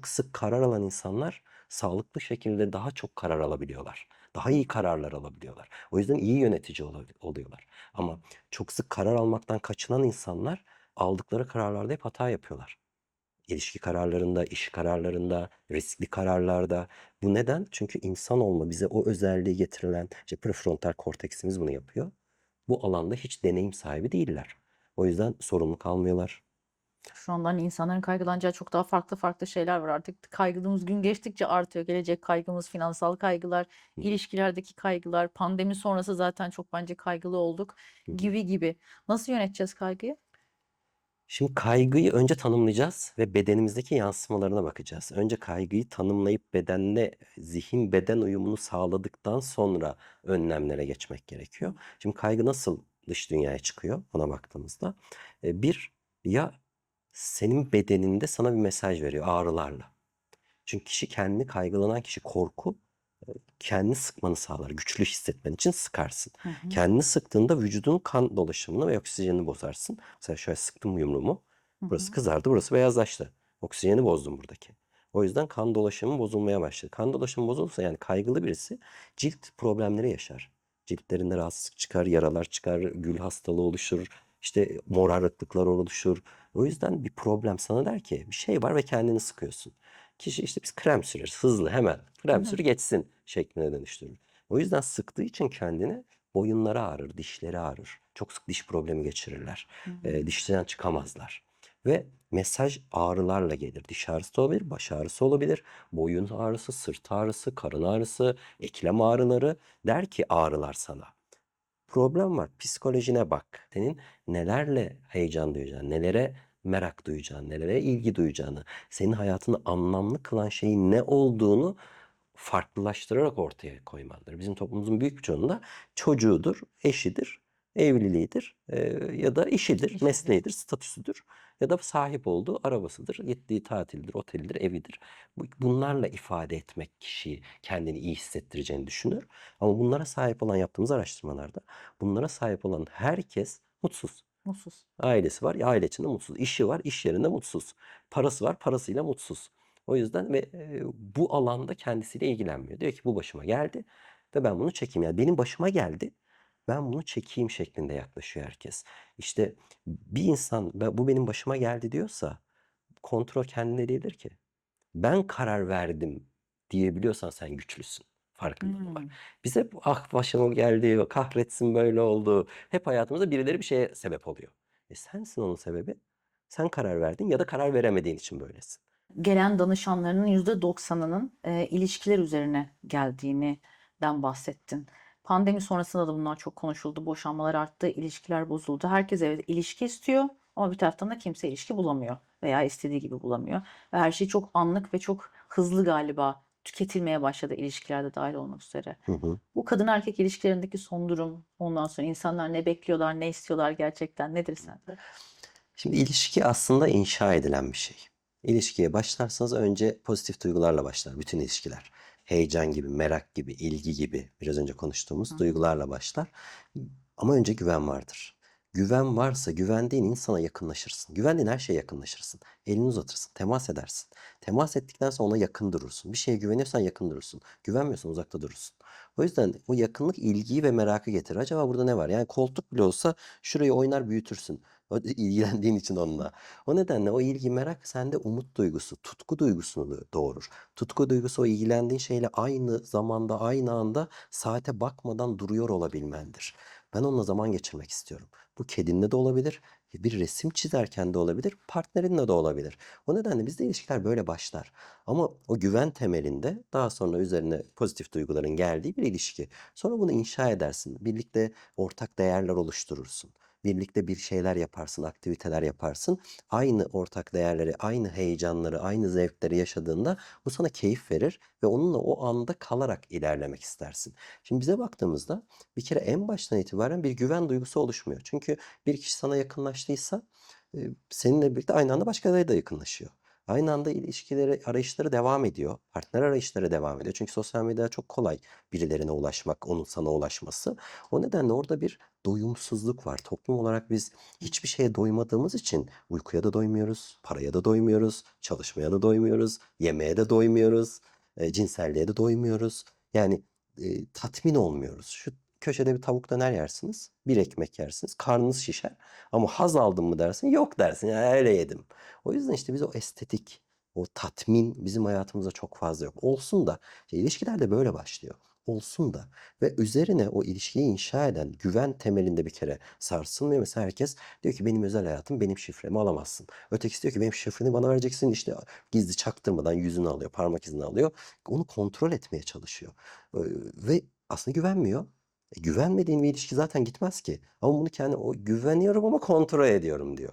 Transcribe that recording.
çok sık karar alan insanlar sağlıklı şekilde daha çok karar alabiliyorlar. Daha iyi kararlar alabiliyorlar. O yüzden iyi yönetici oluyorlar. Ama çok sık karar almaktan kaçınan insanlar aldıkları kararlarda hep hata yapıyorlar. İlişki kararlarında, iş kararlarında, riskli kararlarda. Bu neden? Çünkü insan olma bize o özelliği getirilen işte prefrontal korteksimiz bunu yapıyor. Bu alanda hiç deneyim sahibi değiller. O yüzden sorumluluk almıyorlar. Şu anda hani insanların kaygılanacağı çok daha farklı farklı şeyler var. Artık kaygımız gün geçtikçe artıyor. Gelecek kaygımız, finansal kaygılar, ilişkilerdeki kaygılar, pandemi sonrası zaten çok bence kaygılı olduk gibi gibi. Nasıl yöneteceğiz kaygıyı? Şimdi kaygıyı önce tanımlayacağız ve bedenimizdeki yansımalarına bakacağız. Önce kaygıyı tanımlayıp bedenle zihin beden uyumunu sağladıktan sonra önlemlere geçmek gerekiyor. Şimdi kaygı nasıl dış dünyaya çıkıyor ona baktığımızda bir ya senin bedeninde sana bir mesaj veriyor ağrılarla. Çünkü kişi kendini kaygılanan kişi korku e, kendini sıkmanı sağlar. Güçlü hissetmen için sıkarsın. Hı hı. Kendini sıktığında vücudun kan dolaşımını ve oksijenini bozarsın. Mesela şöyle sıktım yumruğumu. Hı Burası hı. kızardı, burası beyazlaştı. Oksijeni bozdum buradaki. O yüzden kan dolaşımı bozulmaya başladı. Kan dolaşımı bozulursa yani kaygılı birisi cilt problemleri yaşar. Ciltlerinde rahatsızlık çıkar, yaralar çıkar, gül hastalığı oluşur, işte morarıklıklar oluşur. O yüzden bir problem sana der ki bir şey var ve kendini sıkıyorsun. Kişi işte biz krem süreriz hızlı hemen krem sür geçsin şekline dönüştürür. O yüzden sıktığı için kendini boyunları ağrır, dişleri ağrır. Çok sık diş problemi geçirirler. E, dişten çıkamazlar. Ve mesaj ağrılarla gelir. Diş ağrısı da olabilir, baş ağrısı olabilir, boyun ağrısı, sırt ağrısı, karın ağrısı, eklem ağrıları der ki ağrılar sana. Problem var. Psikolojine bak. Senin nelerle heyecan duyacağını, nelere merak duyacağını, nelere ilgi duyacağını, senin hayatını anlamlı kılan şeyin ne olduğunu farklılaştırarak ortaya koymandır. Bizim toplumumuzun büyük bir çoğunluğunda çocuğudur, eşidir, evliliğidir eee, ya da işidir, İşidir. mesleğidir, statüsüdür ya da sahip olduğu arabasıdır, gittiği tatildir, otelidir, evidir. Bu- Bunlarla ifade etmek kişiyi kendini iyi hissettireceğini düşünür. Ama bunlara sahip olan yaptığımız araştırmalarda bunlara sahip olan herkes mutsuz. Mutsuz. Ailesi var, aile içinde mutsuz. İşi var, iş yerinde mutsuz. Parası var, parasıyla mutsuz. O yüzden ve e, bu alanda kendisiyle ilgilenmiyor. Diyor ki bu başıma geldi ve ben bunu çekeyim. Yani benim başıma geldi, ben bunu çekeyim şeklinde yaklaşıyor herkes. İşte bir insan "Ben- bu benim başıma geldi diyorsa kontrol kendine değildir ki. Ben karar verdim diyebiliyorsan sen güçlüsün. Farkındalığı var. Hmm. Biz hep ah başıma geldi, kahretsin böyle oldu. Hep hayatımızda birileri bir şeye sebep oluyor. E sensin onun sebebi. Sen karar verdin ya da karar veremediğin için böylesin. Gelen danışanlarının %90'ının e, ilişkiler üzerine geldiğinden bahsettin. Pandemi sonrasında da bunlar çok konuşuldu. Boşanmalar arttı, ilişkiler bozuldu. Herkes evet ilişki istiyor ama bir taraftan da kimse ilişki bulamıyor veya istediği gibi bulamıyor. Ve her şey çok anlık ve çok hızlı galiba tüketilmeye başladı ilişkilerde dahil olmak üzere. Hı hı. Bu kadın erkek ilişkilerindeki son durum, ondan sonra insanlar ne bekliyorlar, ne istiyorlar gerçekten nedir sence? Şimdi ilişki aslında inşa edilen bir şey. İlişkiye başlarsanız önce pozitif duygularla başlar bütün ilişkiler. Heyecan gibi, merak gibi, ilgi gibi biraz önce konuştuğumuz Hı. duygularla başlar. Ama önce güven vardır. Güven varsa güvendiğin insana yakınlaşırsın. Güvendiğin her şeye yakınlaşırsın. Elini uzatırsın, temas edersin. Temas ettikten sonra ona yakın durursun. Bir şeye güveniyorsan yakın durursun. Güvenmiyorsan uzakta durursun. O yüzden o yakınlık ilgiyi ve merakı getirir. Acaba burada ne var? Yani koltuk bile olsa şurayı oynar büyütürsün. O ilgilendiğin için onunla. O nedenle o ilgi merak sende umut duygusu, tutku duygusunu doğurur. Tutku duygusu o ilgilendiğin şeyle aynı zamanda, aynı anda saate bakmadan duruyor olabilmendir. Ben onunla zaman geçirmek istiyorum. Bu kedinle de olabilir, bir resim çizerken de olabilir, partnerinle de olabilir. O nedenle bizde ilişkiler böyle başlar. Ama o güven temelinde daha sonra üzerine pozitif duyguların geldiği bir ilişki. Sonra bunu inşa edersin. Birlikte ortak değerler oluşturursun. Birlikte bir şeyler yaparsın, aktiviteler yaparsın. Aynı ortak değerleri, aynı heyecanları, aynı zevkleri yaşadığında bu sana keyif verir ve onunla o anda kalarak ilerlemek istersin. Şimdi bize baktığımızda bir kere en baştan itibaren bir güven duygusu oluşmuyor. Çünkü bir kişi sana yakınlaştıysa seninle birlikte aynı anda başkaları da yakınlaşıyor. Aynı anda ilişkileri arayışları devam ediyor. Partner arayışları devam ediyor. Çünkü sosyal medyada çok kolay birilerine ulaşmak, onun sana ulaşması. O nedenle orada bir doyumsuzluk var. Toplum olarak biz hiçbir şeye doymadığımız için uykuya da doymuyoruz, paraya da doymuyoruz, çalışmaya da doymuyoruz, yemeğe de doymuyoruz, e, cinselliğe de doymuyoruz. Yani e, tatmin olmuyoruz. Şu köşede bir tavuk döner yersiniz, bir ekmek yersiniz, karnınız şişer. Ama haz aldın mı dersin, yok dersin. Ya öyle yedim. O yüzden işte biz o estetik, o tatmin bizim hayatımızda çok fazla yok. Olsun da, işte ilişkiler de böyle başlıyor. Olsun da ve üzerine o ilişkiyi inşa eden güven temelinde bir kere sarsılmıyor. Mesela herkes diyor ki benim özel hayatım benim şifremi alamazsın. Ötekisi diyor ki benim şifreni bana vereceksin işte gizli çaktırmadan yüzünü alıyor, parmak izini alıyor. Onu kontrol etmeye çalışıyor. Ve aslında güvenmiyor. E, güvenmediğin bir ilişki zaten gitmez ki. Ama bunu kendi o güveniyorum ama kontrol ediyorum diyor.